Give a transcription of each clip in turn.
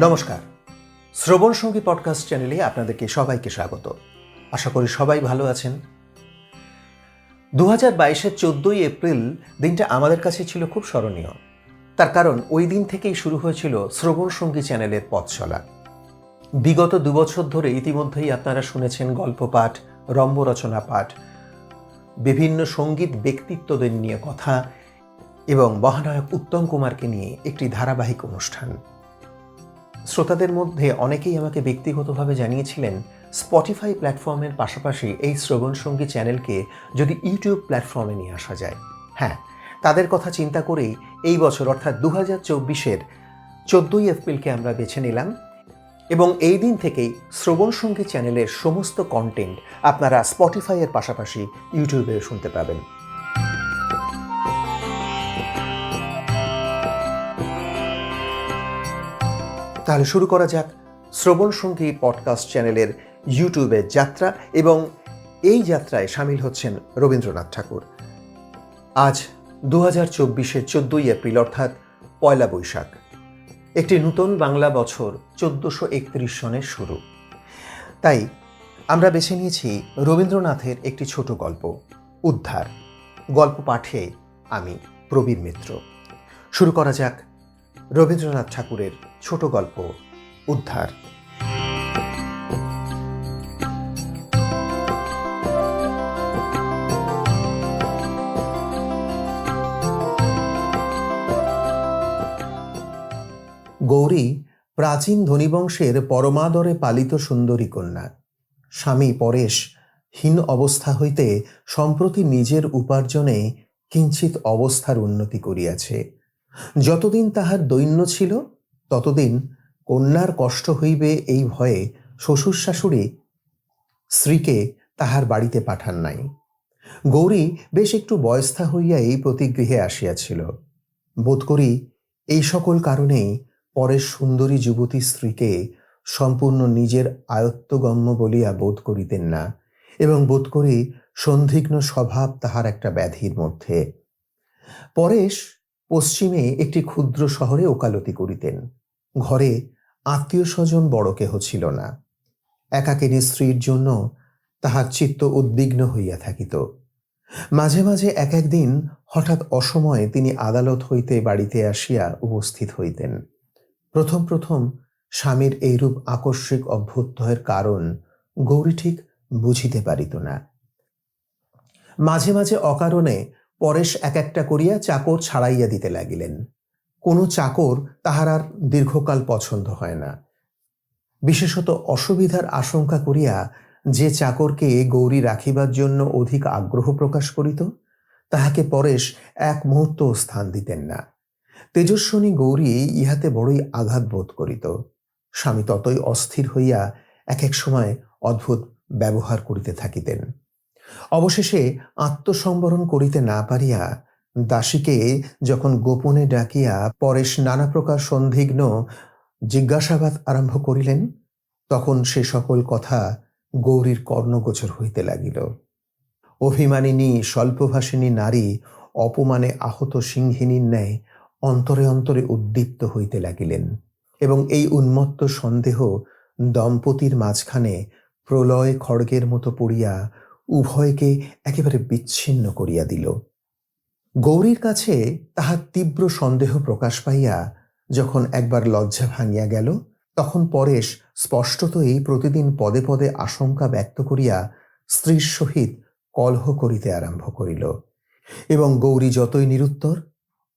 নমস্কার। শ্রবণ সঙ্গী পডকাস্ট চ্যানেলে আপনাদেরকে সবাইকে স্বাগত। আশা করি সবাই ভালো আছেন। দু হাজার বাইশের চোদ্দোই এপ্রিল দিনটা আমাদের কাছে ছিল খুব স্মরণীয়। তার কারণ ওই দিন থেকেই শুরু হয়েছিল শ্রবণ সঙ্গী চ্যানেলের পথ চলা। বিগত দুবছর ধরে ইতিমধ্যেই আপনারা শুনেছেন গল্প পাঠ রম্য রচনা পাঠ, বিভিন্ন সংগীত ব্যক্তিত্বদের নিয়ে কথা এবং মহানায়ক উত্তম কুমারকে নিয়ে একটি ধারাবাহিক অনুষ্ঠান। শ্রোতাদের মধ্যে অনেকেই আমাকে ব্যক্তিগতভাবে জানিয়েছিলেন স্পটিফাই প্ল্যাটফর্মের পাশাপাশি এই শ্রবণ সঙ্গী চ্যানেলকে যদি ইউটিউব প্ল্যাটফর্মে নিয়ে আসা যায়। হ্যাঁ তাদের কথা চিন্তা করেই এই বছর অর্থাৎ দু হাজার চব্বিশের চোদ্দোই এপ্রিলকে আমরা বেছে নিলাম এবং এই দিন থেকেই শ্রবণ সঙ্গী চ্যানেলের সমস্ত কন্টেন্ট আপনারা স্পটিফাইয়ের পাশাপাশি ইউটিউবে শুনতে পাবেন। তাহলে শুরু করা যাক শ্রবণ সঙ্গী পডকাস্ট চ্যানেলের ইউটিউবের যাত্রা এবং এই যাত্রায় সামিল হচ্ছেন রবীন্দ্রনাথ ঠাকুর। আজ দু হাজার চব্বিশের চোদ্দোই এপ্রিল, অর্থাৎ পয়লা বৈশাখ। একটি নূতন বাংলা বছর চোদ্দোশো একত্রিশ সনের শুরু। তাই আমরা বেছে নিয়েছি রবীন্দ্রনাথের একটি ছোট গল্প, উদ্ধার। গল্প পাঠে আমি প্রবীর মিত্র। শুরু করা যাক রবীন্দ্রনাথ ঠাকুরের ছোট গল্প উদ্ধার। গৌরী প্রাচীন ধনীবংশের পরমাদরে পালিত সুন্দরী কন্যা। স্বামী পরেশ হীন অবস্থা হইতে সম্প্রতি নিজের উপার্জনে কিঞ্চিত অবস্থার উন্নতি করিয়াছে। যতদিন তাহার দৈন্য ছিল, ততদিন কন্যার কষ্ট হইবে এই ভয়ে শ্বশুর শাশুড়ি স্ত্রীকে তাহার বাড়িতে পাঠান নাই। গৌরী বেশ একটু বয়স্থা হইয়া এই প্রতিগৃহে আসিয়াছিল। বোধ করি এই সকল কারণেই পরের সুন্দরী যুবতী স্ত্রীকে সম্পূর্ণ নিজের আয়ত্তগম্য বলিয়া বোধ করিতেন না এবং বোধ করি সন্ধিগ্ন স্বভাব তাহার একটা ব্যাধির মধ্যে। পরেশ পশ্চিমে একটি ক্ষুদ্র শহরে ওকালতি করিতেন। ঘরে আত্মীয় স্বজন বড় কেহ ছিল না। একাকিনী স্ত্রীর জন্য তাহার চিত্ত উদ্বিগ্ন হইয়া থাকিত। মাঝে মাঝে এক একদিন হঠাৎ অসময়ে তিনি আদালত হইতে বাড়িতে আসিয়া উপস্থিত হইতেন। প্রথম প্রথম স্বামীর এইরূপ আকস্মিক অভ্যুত্থয়ের কারণ গৌরী ঠিক বুঝিতে পারিত না। মাঝে মাঝে অকারণে পরেশ এক একটা করিয়া চাকর ছাড়াইয়া দিতে লাগিলেন। কোনো চাকর তাহার আর দীর্ঘকাল পছন্দ হয় না। বিশেষত অসুবিধার আশঙ্কা করিয়া যে চাকরকে গৌরী রাখিবার জন্য অধিক আগ্রহ প্রকাশ করিত, তাহাকে পরেশ এক মুহূর্ত স্থান দিতেন না। তেজস্বনী গৌরী ইহাতে বড়ই আঘাত বোধ করিত। স্বামী ততই অস্থির হইয়া এক এক সময় অদ্ভুত ব্যবহার করিতে থাকিতেন। অবশেষে আত্মসম্বরণ করিতে না পারিয়া দাসীকে যখন গোপনে ডাকিয়া পরেশ নানা প্রকার সন্দিগ্ন জিজ্ঞাসাবাদ আরম্ভ করিলেন, তখন সে সকল কথা গৌরীর কর্ণগোচর হইতে লাগিল। অভিমানিনী, স্বল্পভাষিনী নারী, অপমানে আহত সিংহিনীর ন্যায় অন্তরে অন্তরে উদ্দীপ্ত হইতে লাগিলেন এবং এই উন্মত্ত সন্দেহ দম্পতির মাঝখানে প্রলয় খড়গের মতো পড়িয়া উভয়কে একেবারে বিচ্ছিন্ন করিয়া দিল। গৌরীর কাছে তাহার তীব্র সন্দেহ প্রকাশ পাইয়া যখন একবার লজ্জা ভাঙিয়া গেল, তখন পরেশ স্পষ্টতই প্রতিদিন পদে পদে আশঙ্কা ব্যক্ত করিয়া স্ত্রীর সহিত কলহ করিতে আরম্ভ করিল এবং গৌরী যতই নিরুত্তর,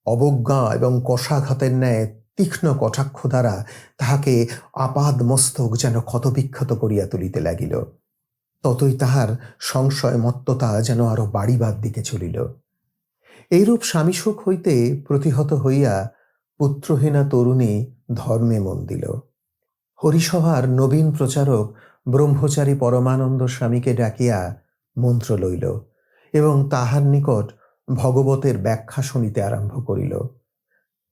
অবজ্ঞা এবং কষাঘাতের ন্যায় তীক্ষ্ণ কটাক্ষ দ্বারা তাহাকে আপাদ মস্তক যেন ক্ষতবিক্ষত করিয়া তুলিতে লাগিল। ততই তাহার সংশয় মত্ততা যেন আরও বাড়িবার দিকে চলিল। এইরূপ স্বামীসুখ হইতে প্রতিহত হইয়া পুত্রহীনা তরুণী ধর্মে মন দিল। হরিসভার নবীন প্রচারক ব্রহ্মচারী পরমানন্দ স্বামীকে ডাকিয়া মন্ত্র লইল এবং তাহার নিকট ভগবতের ব্যাখ্যা শুনিতে আরম্ভ করিল।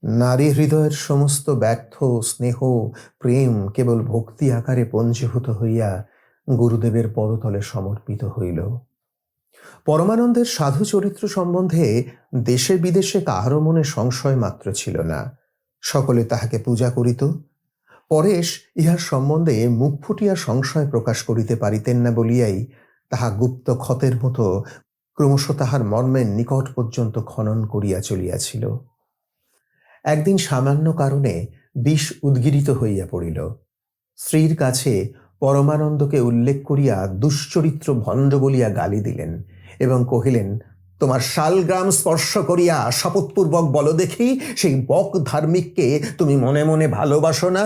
নারী হৃদয়ের সমস্ত ব্যর্থ, স্নেহ, প্রেম কেবল ভক্তি আকারে পঞ্জীভূত হইয়া গুরুদেবের পদতলে সমর্পিত হইল। পরমানন্দের সাধু চরিত্র সম্বন্ধে দেশে বিদেশে কাহারও মনে সংশয় মাত্র ছিল না। সকলে তাহাকে পূজা করিত। পরেশ ইহার সম্বন্ধে মুখ ফুটিয়া সংশয় প্রকাশ করিতে পারিতেন না বলিয়াই তাহা গুপ্ত ক্ষতের মতো ক্রমশ তাহার মর্মের নিকট পর্যন্ত খনন করিয়া চলিয়াছিল। একদিন সামান্য কারণে বিষ উদ্গিরিত হইয়া পড়িল। স্ত্রীর কাছে পরমানন্দকে উল্লেখ করিয়া দুশ্চরিত্র ভণ্ড বলিয়া গালি দিলেন এবং কহিলেন, তোমার শালগ্রাম স্পর্শ করিয়া শপথপূর্বক বল দেখি, সেই বক ধার্মিককে তুমি মনে মনে ভালোবাসো না?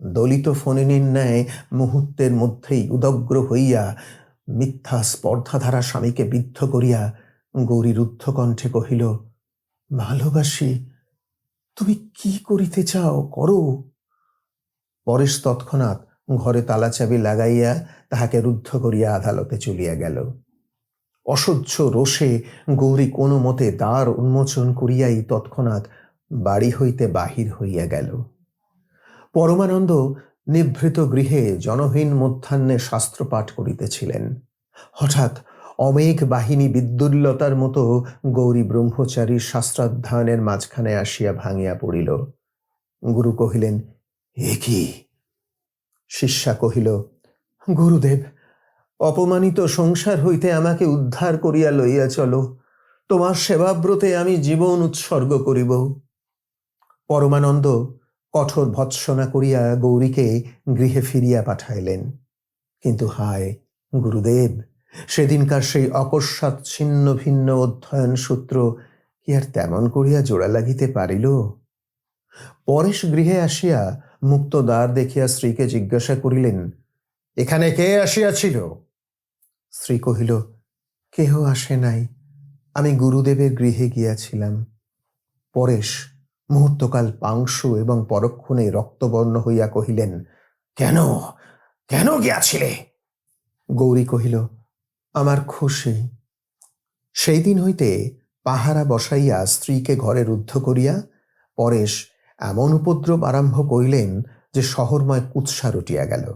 দলিত ফণিনীর ন্যায় মুহূর্তের মধ্যেই উদগ্র হইয়া মিথ্যা স্পর্ধাধারা স্বামীকে বিদ্ধ করিয়া গৌরী রুদ্ধ কণ্ঠে কহিল, ভালোবাসি, তুমি কি করিতে চাও? করো। পরেশ তৎক্ষণাৎ ঘরে তালা চাবি লাগাইয়া তাহাকে রুদ্ধ করিয়া আদালতে চলিয়া গেল। অসহ্য রোষে গৌরী কোনো মতে দ্বার উন্মোচন করিয়াই তৎক্ষণাৎ বাড়ি হইতে বাহির হইয়া গেল। পরমানন্দ নিভৃত গৃহে জনহীন মধ্যাহ্নে শাস্ত্রপাঠ করিতেছিলেন। হঠাৎ অমেঘ বাহিনী বিদ্যুল্লতার মতো গৌরী ব্রহ্মচারীর শাস্ত্রাধ্যয়নের মাঝখানে আসিয়া ভাঙিয়া পড়িল। গুরু কহিলেন, এ কি? শিষ্যা কহিল, গুরুদেব, অপমানিত সংসার হইতে আমাকে উদ্ধার করিয়া লইয়া চলো। তোমার সেবাব্রতে আমি জীবন উৎসর্গ করিব পরমানন্দ কঠোর ভৎসনা করিয়া গৌরীকে গৃহে ফিরিয়া পাঠাইলেন। কিন্তু হায়, গুরুদেব, সেদিনকার সেই অকস্মাৎ ছিন্ন ভিন্ন অধ্যয়ন সূত্র কি আর তেমন করিয়া জোড়া লাগিতে পারিল? পরেশ গৃহে আসিয়া মুক্ত দ্বার দেখিয়া স্ত্রীকে জিজ্ঞাসা করিলেন, এখানে কে আসিয়াছিল? স্ত্রী কহিল, কেহ আসে নাই, আমি গুরুদেবের গৃহে গিয়াছিলাম। পরেশ মুহূর্তকাল পাংশু এবং পরক্ষণে রক্তবর্ণ হইয়া কহিলেন, কেন? কেন গিয়াছিলে? গৌরী কহিল, আমার খুশি সেই দিন হইতে পাহারা বসাইয়া স্ত্রীকে ঘরে রুদ্ধ করিয়া পরেশ এমন উপদ্রব আরম্ভ করিলেন যে শহরময় কুৎসা রটিয়া গেল।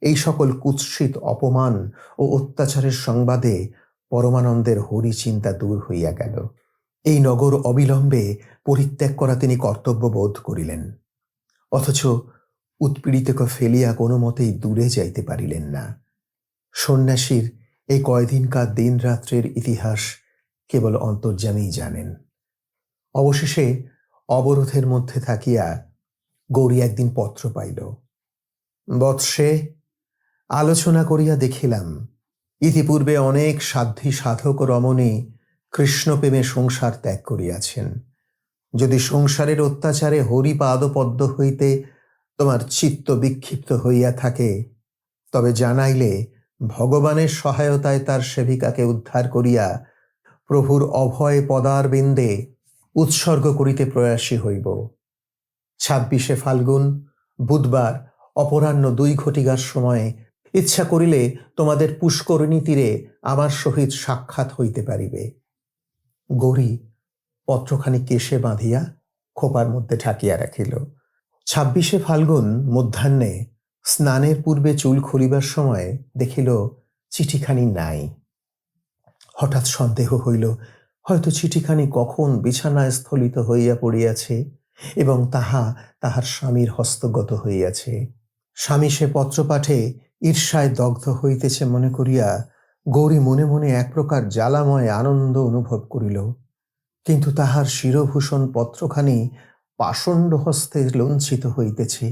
এই সকল কুৎসিত অপমান ও অত্যাচারের সংবাদে পরমানন্দের হরি চিন্তা দূর হইয়া গেল। এই নগর অবিলম্বে পরিত্যাগ করা তিনি কর্তব্য বোধ করিলেন। অথচ উৎপীড়িতকে ফেলিয়া কোনো মতেই দূরে যাইতে পারিলেন না। সন্ন্যাসীর এই কয়দিনকার দিন রাত্রের ইতিহাস কেবল অন্তর্যামীই জানেন। অবশেষে অবরোধের মধ্যে থাকিয়া গৌরী একদিন পত্র পাইল। বৎসে আলোচনা করিয়া দেখিলাম, ইতিপূর্বে অনেক সাধ্যী সাধক রমণী কৃষ্ণপ্রেমে সংসার ত্যাগ করিয়াছেন। যদি সংসারের অত্যাচারে হরিপাদপদ্ম হইতে তোমার চিত্ত বিক্ষিপ্ত হইয়া থাকে, তবে জানাইলে ভগবানের সহায়তায় তার সেবিকাকে উদ্ধার করিয়া প্রভুর অভয় পদার বিন্দে উৎসর্গ করিতে প্রয়াসী হইব। ছাব্বিশে ফাল্গুন, বুধবার, অপরাহ্ন দুই ঘটিকার সময়ে ইচ্ছা করিলে তোমাদের পুষ্করিণী তীরে আমার সহিত সাক্ষাৎ হইতে পারিবে। গৌরী, পত্রখানি কেশে বাঁধিয়া খোপার মধ্যে ঢাকিয়া রাখিল। ছাব্বিশে ফাল্গুন, মধ্যাহ্নে স্নানের পূর্বে চুল খুলিবার সময় দেখিল চিঠিখানি নাই। হঠাৎ সন্দেহ হইল হয়তো চিঠিখানি কখন বিছানায় স্থলিত হইয়া পড়িয়াছে এবং তাহা তাহার স্বামীর হস্তগত হইয়াছে। স্বামী সে পত্র পাঠে ঈর্ষায় দগ্ধ হইতেছে মনে করিয়া গৌরী মনে মনে এক প্রকার জ্বালাময় আনন্দ অনুভব করিল। কিন্তু তাহার শিরভূষণ পত্রখানি পাষণ্ড হস্তে লঞ্ছিত হইতেছে।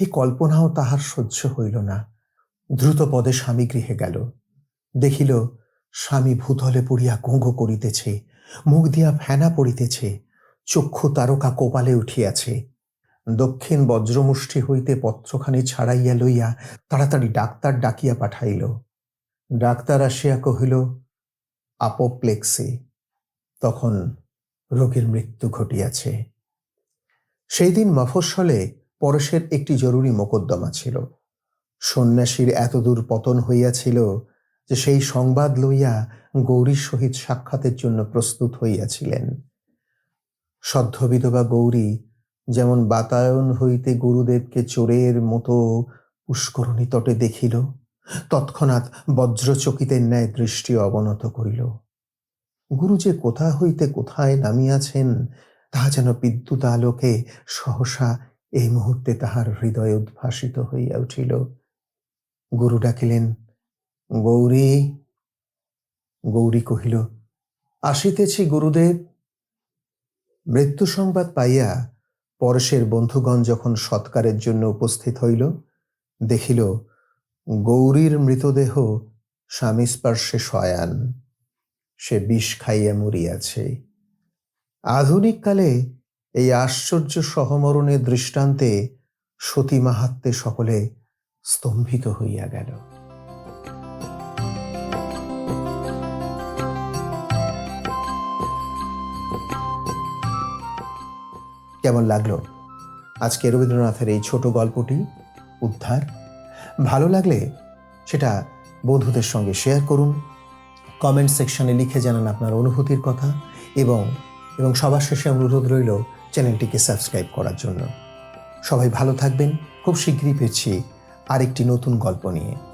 এই কল্পনাও তাহার সহ্য হইল না। দ্রুত পদে স্বামী গৃহে গেল। দেখিল স্বামী ভূতলে পড়িয়া গোঁগো করিতেছে, মুখ দিয়া ফেনা পড়িতেছে, চক্ষু তারকা কোপালে উঠিয়াছে। দক্ষিণ বজ্রমুষ্টি হইতে পত্রখানি ছাড়াইয়া লইয়া তাড়াতাড়ি ডাক্তার ডাকিয়া পাঠাইল। ডাক্তার আসিয়া কহিল, আপোপ্লেক্সি। তখন রোগীর মৃত্যু ঘটিয়াছে। সেই দিন মফস্বলে পরশের একটি জরুরি মোকদ্দমা ছিল। সন্ন্যাসীর এতদূর পতন হইয়াছিল যে সেই সংবাদ লইয়া গৌরীর সহিত সাক্ষাতের জন্য প্রস্তুত হইয়াছিলেন। সদ্য বিধবা গৌরী যেমন বাতায়ন হইতে গুরুদেবকে চোরের মতো পুষ্করণী তটে দেখিল, তৎক্ষণাৎ বজ্রচকিতের ন্যায় দৃষ্টি অবনত করিল। গুরু যে কোথা হইতে কোথায় নামিয়াছেন, তাহা যেন বিদ্যুৎ আলোকে সহসা এই মুহূর্তে তাহার হৃদয় উদ্ভাসিত হইয়া উঠিল। গুরু ডাকিলেন গৌরী গৌরী কহিল, আসিতেছি গুরুদেব। মৃত্যু সংবাদ পাইয়া পরশের বন্ধুগণ যখন সৎকারের জন্য উপস্থিত হইল, দেখিল গৌরীর মৃতদেহ স্বামী স্পর্শে শয়ান। সে বিষ খাইয়া মরিয়াছে। আধুনিক কালে এই আশ্চর্য সহমরণের দৃষ্টান্তে সতী মাহাত্মে সকলে স্তম্ভিত হইয়া গেল। কেমন লাগল? আজকে রবীন্দ্রনাথের এই ছোট গল্পটি উদ্ধার। ভালো লাগলে সেটা বন্ধুদের সঙ্গে শেয়ার করুন। কমেন্ট সেকশনে লিখে জানান আপনার অনুভূতির কথা এবং এবং সবার শেষে অনুরোধ রইল চ্যানেলটিকে সাবস্ক্রাইব করার জন্য। সবাই ভালো থাকবেন। খুব শীঘ্রই পেয়েছি আরেকটি নতুন গল্প নিয়ে।